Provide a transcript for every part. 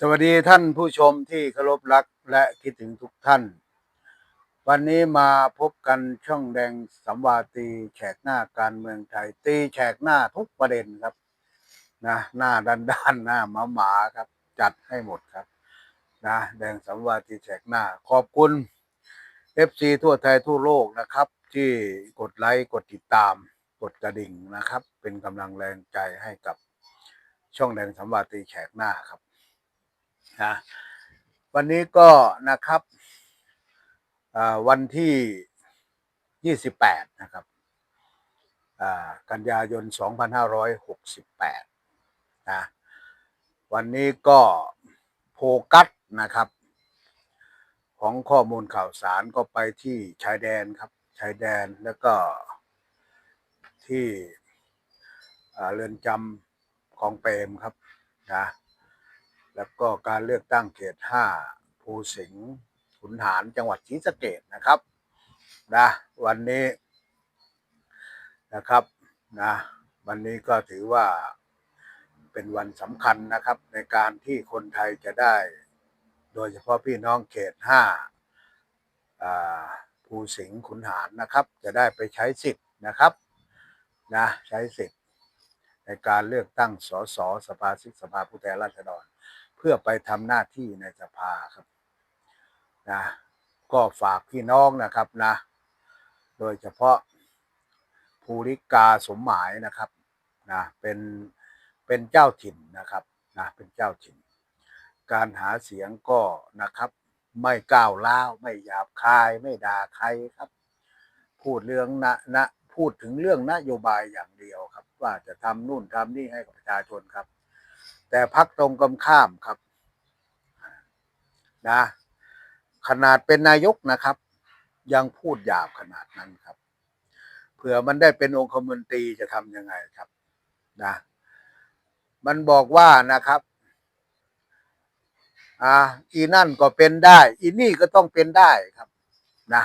สวัสดีท่านผู้ชมที่เคารพรักและคิดถึงทุกท่าน วันนี้มาพบกันช่องแดงสัมวาตีแฉกหน้าการเมืองไทย ตีแฉกหน้าทุกประเด็นครับนะหน้าด้านด้านหน้าหมาหมาครับ จัดให้หมดครับนะแดงสัมวาตีแฉกหน้า ขอบคุณ FC ทั่วไทยทั่วโลกนะครับ ที่กดไลค์กดติดตาม กดกระดิ่งนะครับ เป็นกำลังแรงใจให้กับช่องแดงสัมวาตีแฉกหน้าครับ นะวันนี้ก็นะครับวันที่ 28 นะครับอ่ากันยายน 2568 นะ วันนี้ก็โฟกัสนะครับ ของข้อมูลข่าวสารก็ไปที่ชายแดนครับ ชายแดนแล้วก็ที่เรือนจำของเปรมครับนะ แล้วก็การเลือกตั้งเขต 5 ภูสิงห์ขุนหารจังหวัดศรีสะเกดนะครับนะวันนี้นะครับนะวันนี้ก็ถือว่าเป็นวันสำคัญนะครับ ในการที่คนไทยจะได้ โดยเฉพาะพี่น้องเขต 5 ภูสิงห์ขุนหารนะครับ จะได้ไปใช้สิทธิ์นะครับนะใช้สิทธิ์ในการเลือกตั้งสสสภาสิกสภาผู้แทนราษฎร พื่อไปทำหน้าที่ในสภาครับนะก็ฝากพี่น้องนะครับนะ โดยเฉพาะภูริกาสมหมายนะครับนะเป็นเป็นเจ้าถิ่นนะครับนะเป็นเจ้าถิ่น การหาเสียงก็นะครับ ไม่ก้าวร้าวไม่หยาบคายไม่ด่าใครครับ พูดเรื่องนะนะพูดถึงเรื่องนโยบายอย่างเดียวครับ ว่าจะทำนู่นทำนี่ให้กับประชาชนครับ แต่พักตรงกันข้ามครับนะขนาดเป็นนายกนะครับ ยังพูดหยาบขนาดนั้นครับเผื่อมันได้เป็นองคมนตรีจะทำยังไงครับนะมันบอกว่านะครับอ่าอีนั่นก็เป็นได้ อีนี่ก็ต้องเป็นได้ครับนะ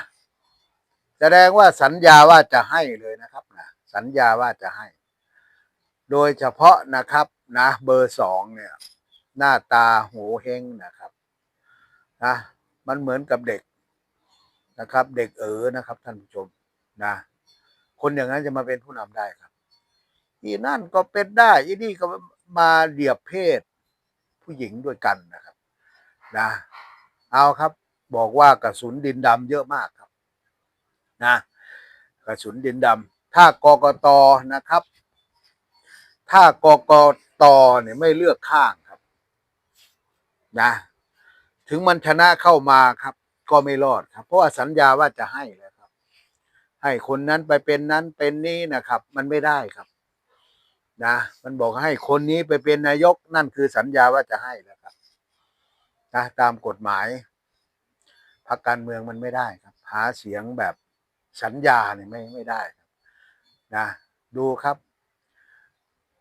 แสดงว่าสัญญาว่าจะให้เลยนะครับนะสัญญาว่าจะให้ โดยเฉพาะนะครับ นะ เบอร์สองเนี่ย หน้าตาโหเฮงนะครับนะมันเหมือนกับเด็กนะครับ เด็กเอ๋อนะครับ ท่านผู้ชมนะ คนอย่างนั้นจะมาเป็นผู้นำได้ครับอีนั่นก็เป็นได้อีนี่ก็มาเดียบเพศ ผู้หญิงด้วยกันนะครับ นะ เอาครับ บอกว่ากระสุนดินดำเยอะมากครับ นะ กระสุนดินดำถ้ากกตนะครับ ถ้ากก ตอเนี่ยไม่เลือกข้างครับ นะ ถึงมันชนะเข้ามาครับ ก็ไม่รอดครับ เพราะว่าสัญญาว่าจะให้แล้วครับ ให้คนนั้นไปเป็นนั้นเป็นนี้นะครับ มันไม่ได้ครับ นะ มันบอกให้คนนี้ไปเป็นนายกนั่นคือสัญญาว่าจะให้แล้วครับ นะตามกฎหมายพรรคการเมืองมันไม่ได้ครับ หาเสียงแบบสัญญาเนี่ยไม่ไม่ได้ครับ นะ ดูครับ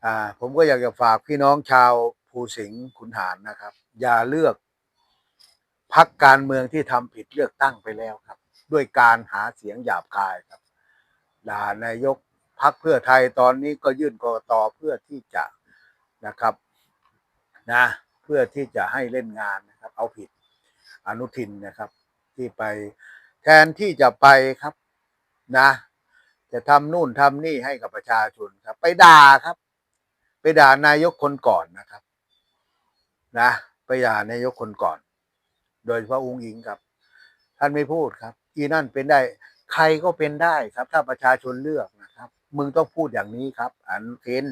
อ่าผมก็อยากจะฝากพี่น้องชาวภูสิงห์ขุนหารนะครับ อย่าเลือกพักการเมืองที่ทำผิดเลือกตั้งไปแล้วครับ ด้วยการหาเสียงหยาบคายครับด่านายกพักเพื่อไทยตอนนี้ก็ยื่นกรกตเพื่อที่จะนะครับนะเพื่อที่จะให้เล่นงานนะครับ เอาผิดอนุทินนะครับ ที่ไปแทนที่จะไปครับนะ จะทำนู่นทำนี่ให้กับประชาชนครับ ไปด่าครับ ด่านายกคนก่อนนะครับ นะไปด่านายกคนก่อน โดยเฉพาะอุ้งอิงครับ ท่านไม่พูดครับ อีนั่นเป็นได้ ใครก็เป็นได้ครับ ถ้าประชาชนเลือกนะครับ มึงต้องพูดอย่างนี้ครับ อันุทิน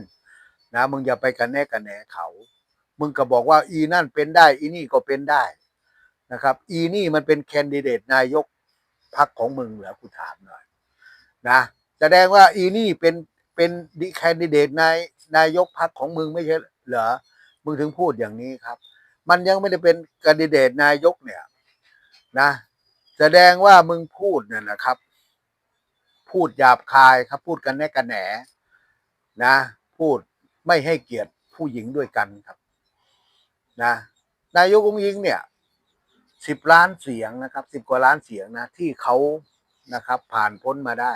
นะมึงอย่าไปกันแน่กันแหนเขา มึงก็บอกว่า อีนั่นเป็นได้ อีนี่ก็เป็นได้นะครับ อีนี่มันเป็นแคนดิเดตนายกพรรคของมึงเหรอกูถามหน่อยนะแสดงว่าอีนี่เป็น เป็นดิแคนดิเดตนายนายกพรรคของมึงไม่ใช่เหรอ มึงถึงพูดอย่างนี้ครับ มันยังไม่ได้เป็นแคนดิเดตนายกเนี่ย นะ แสดงว่ามึงพูดเนี่ยนะครับ พูดหยาบคายครับ พูดกันแน่กันแหนนะ พูดไม่ให้เกียรติผู้หญิงด้วยกันครับ นะนายกองยิงเนี่ยสิบล้านเสียงนะครับสิบกว่าล้านเสียงนะ ที่เขานะครับ ผ่านพ้นมาได้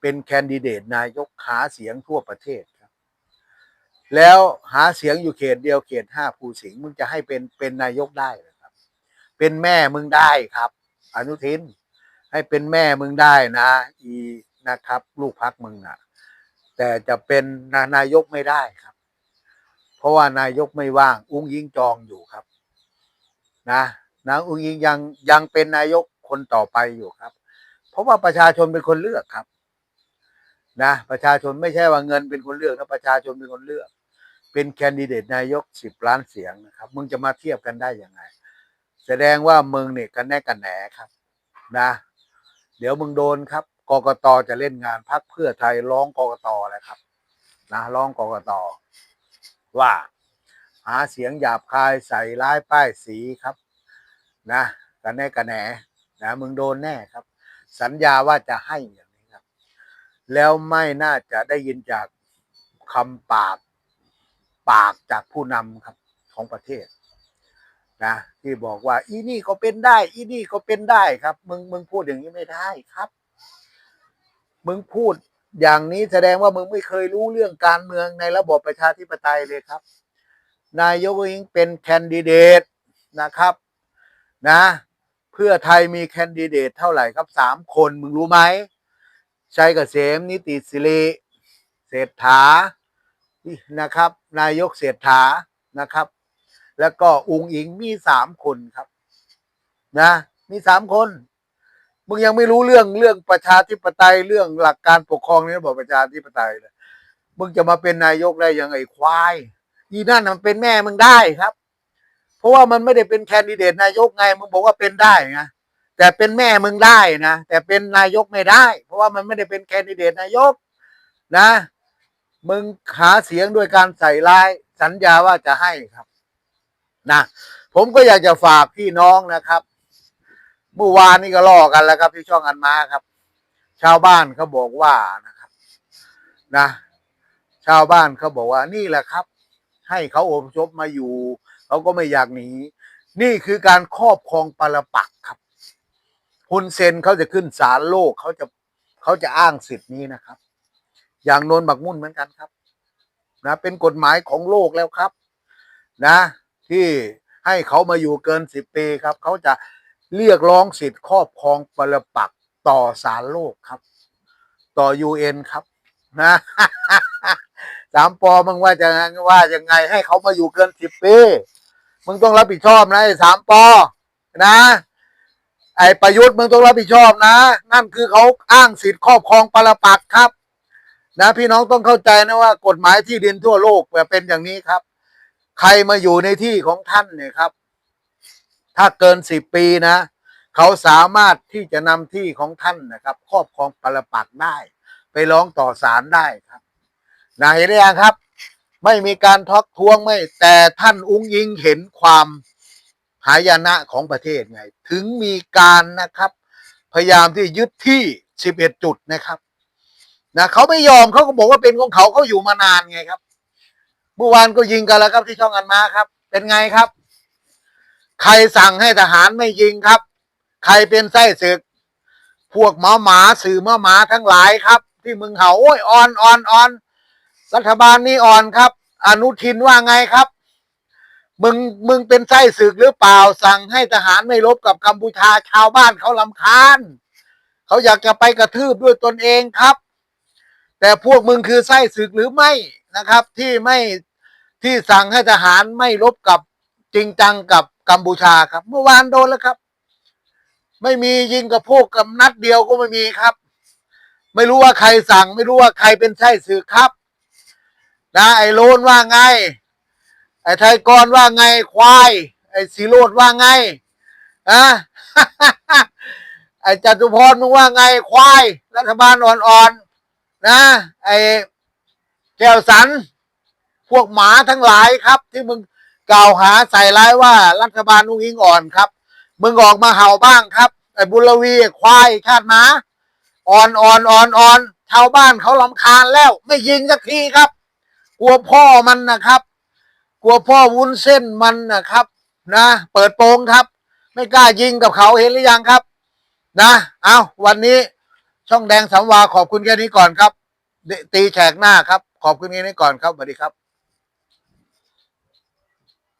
เป็นแคนดิเดตนายกหาเสียงทั่วประเทศครับ แล้วหาเสียงอยู่เขตเดียวเขตห้าภูสิงห์มึงจะให้เป็นเป็นนายกได้เหรอครับ เป็นแม่มึงได้ครับ อนุทิน ให้เป็นแม่มึงได้นะ อีนะครับ ลูกพักมึงอะ แต่จะเป็นนานายกไม่ได้ครับ เพราะว่านายกไม่ว่าง อุ้งยิงจองอยู่ครับ นะนางอุ้งยิงยังยังเป็นนายกคนต่อไปอยู่ครับ เพราะว่าประชาชนเป็นคนเลือกครับ นะประชาชนไม่ใช่ว่าเงินเป็นคนเลือกนะประชาชนเป็นคนเลือก เป็นแคนดิเดตนายกสิบล้านเสียงนะครับมึงจะมาเทียบกันได้ยังไง แสดงว่ามึงเนี่ยกันแน่กันแหนครับนะ เดี๋ยวมึงโดนครับกกตจะเล่นงานพักเพื่อไทยร้องกกตแหละครับ นะร้องกกตว่า หาเสียงหยาบคายใส่ร้ายป้ายสีครับ นะกันแน่กันแหนนะมึงโดนแน่ครับ สัญญาว่าจะให้อย่างนี้ครับ แล้วไม่น่าจะได้ยินจากคำปากปากจากผู้นำครับของประเทศนะที่บอกว่า อีนี่ก็เป็นได้ อีนี่ก็เป็นได้ครับ มึงมึงพูดอย่างนี้ไม่ได้ครับ มึงพูดอย่างนี้แสดงว่ามึงไม่เคยรู้เรื่องการเมืองในระบบประชาธิปไตยเลยครับ นายกอิงเป็นแคนดิเดตนะครับ นะ เพื่อไทยมีแคนดิเดตเท่าไหร่ครับสามคนมึงรู้ไหม ชัยเกษมนิติสิริเศรษฐานะครับ นายกเศรษฐานะครับ แล้วก็อุงอิงมีสามคนครับ นะ มีสามคน มึงยังไม่รู้เรื่องเรื่องประชาธิปไตยเรื่องหลักการปกครองในระบบประชาธิปไตยเลยมึงจะมาเป็นนายกได้ยังไงควายอีนั่นมันเป็นแม่มึงได้ครับ เพราะว่ามันไม่ได้เป็นแคนดิเดตนายกไงมึงบอกว่าเป็นได้ไง แต่เป็นแม่มึงได้นะ แต่เป็นนายกไม่ได้ เพราะว่ามันไม่ได้เป็นแคนดิเดตนายกนะ มึงหาเสียงด้วยการใส่ร้ายสัญญาว่าจะให้ครับนะผมก็อยากจะฝากพี่น้องนะครับเมื่อวานนี้ก็ล่อกันแล้วครับที่ช่องอันมาครับ ชาวบ้านเขาบอกว่านะครับนะ ชาวบ้านเขาบอกว่านี่แหละครับ ให้เขาอพยพมาอยู่เขาก็ไม่อยากหนี นี่คือการครอบครองปรปักครับ ฮุนเซนเขาจะขึ้นศาลโลกเขาจะเขาจะอ้างสิทธิ์นี้นะครับ อย่างนนบักมุ่นเหมือนกันครับนะเป็นกฎหมายของโลกแล้วครับ นะ ที่ให้เขามาอยู่เกินสิบปีครับ เขาจะเรียกร้องสิทธิ์ครอบครองปรปักต่อศาลโลกครับ ต่อยูเอ็นครับ นะสามปอมึงว่าจะว่ายังไงให้เขามาอยู่เกินสิบปี มึงต้องรับผิดชอบนะไอ้สามปอนะ ไอ้ประยุทธ์มึงต้องรับผิดชอบนะ นั่นคือเขาอ้างสิทธิ์ครอบครองปรปักษ์ครับ นะพี่น้องต้องเข้าใจนะว่ากฎหมายที่ดินทั่วโลกแบบเป็นอย่างนี้ครับ ใครมาอยู่ในที่ของท่านเนี่ยครับ ถ้าเกินสิบปีนะ เขาสามารถที่จะนำที่ของท่านนะครับ ครอบครองปรปักษ์ได้ ไปร้องต่อศาลได้ครับนะเห็นหรือยังครับ ไม่มีการทักท้วงไม่แต่ท่านอุ้งยิงเห็นความายนะของประเทศไง ถึงมีการนะครับ พยายามที่ยึดที่สิบเอ็ดจุดนะครับนะเขาไม่ยอมเขาก็บอกว่าเป็นของเขาเขาอยู่มานานไงครับเมื่อวานก็ยิงกันแล้วครับที่ช่องอันมาครับ เป็นไงครับ ใครสั่งให้ทหารไม่ยิงครับ ใครเป็นไส้ศึก พวกหมาหมาสื่อหมาหมาทั้งหลายครับ ที่มึงเห่าโอ้ยอ่อนอ่อนอ่อนรัฐบาลนี้อ่อนครับ อนุทินว่าไงครับ มึงมึงเป็นไส้ศึกหรือเปล่า สั่งให้ทหารไม่รบกับกัมพูชาชาวบ้านเขาลำคาญเขาอยากจะไปกระทืบด้วยตนเองครับ แต่พวกมึงคือไส้ศึกหรือไม่นะครับ ที่ไม่ที่สั่งให้ทหารไม่รบกับจริงจังกับกัมพูชาครับ เมื่อวานโดนแล้วครับ ไม่มียิงกับพวกกับนัดเดียวก็ไม่มีครับ ไม่รู้ว่าใครสั่ง ไม่รู้ว่าใครเป็นไส้ศึกครับนะไอ้โลนว่าไง ไอ้ไทยกรว่าไงควาย ไอ้สีโรดว่าไงอะไอ้จตุพรมึงว่าไงควาย รัฐบาลอ่อนๆนะ ไอ้แก้วสัน พวกหมาทั้งหลายครับ ที่มึงกล่าวหาใส่ร้ายว่า รัฐบาลนุ้งอิงอ่อนครับ มึงออกมาเห่าบ้างครับ ไอ้บุรวีควายชาติหมาอ่อนอ่อนอ่อนอ่อนชาวบ้านเขาลำคาญแล้ว ไม่ยิงสักทีครับ กลัวพ่อมันนะครับ กลัวพ่อวุ้นเส้นมันนะครับ นะ เปิดโปงครับ ไม่กล้ายิงกับเขาเห็นหรือยังครับ นะเอาวันนี้ช่องแดงสามวาขอบคุณแค่นี้ก่อนครับ ตีแฉกหน้าครับ ขอบคุณแค่นี้ก่อนครับสวัสดีครับ